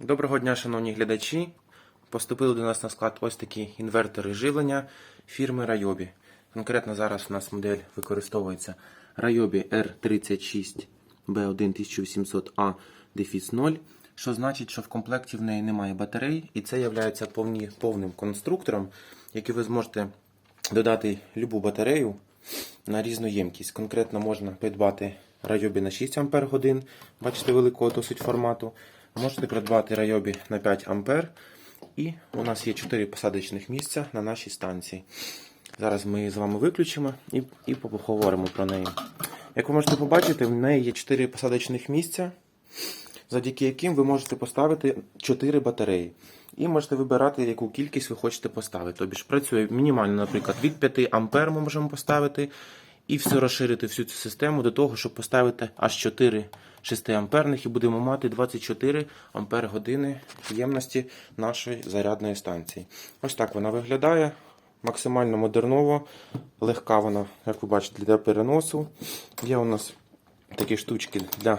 Доброго дня, шановні глядачі. Поступили до нас на склад ось такі інвертори живлення фірми Ryobi. Конкретно зараз у нас модель використовується Ryobi R36B11800A 0, що значить, що в комплекті в неї немає батарей, і це є повним конструктором, який ви зможете додати любу батарею на різну ємкість. Конкретно можна придбати Ryobi на 6 Ах, бачите, великого досить формату. Можете придбати Ryobi на 5 А. І у нас є 4 посадочних місця на нашій станції. Зараз ми її з вами виключимо і, і поговоримо про неї. Як ви можете побачити, в неї є 4 посадочних місця, завдяки яким ви можете поставити 4 батареї. І можете вибирати, яку кількість ви хочете поставити. Тобі ж працює мінімально, наприклад, від 5 А ми можемо поставити, і все розширити всю цю систему до того, щоб поставити аж 4 6 амперних і будемо мати 24 ампер години ємності нашої зарядної станції. Ось так вона виглядає. Максимально модерново, легка вона, як ви бачите, для переносу. Є у нас такі штучки для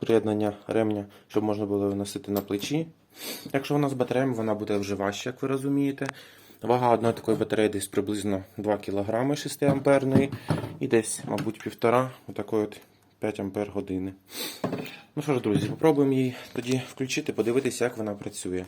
приєднання ремня, щоб можна було виносити на плечі. Якщо вона з батареями, вона буде вже важче, як ви розумієте. Вага одної такої батареї десь приблизно 2 кг 6 амперної і десь, мабуть, півтора отакої от 5 ампер години. Ну що ж, друзі, попробуємо її тоді включити, подивитися, як вона працює.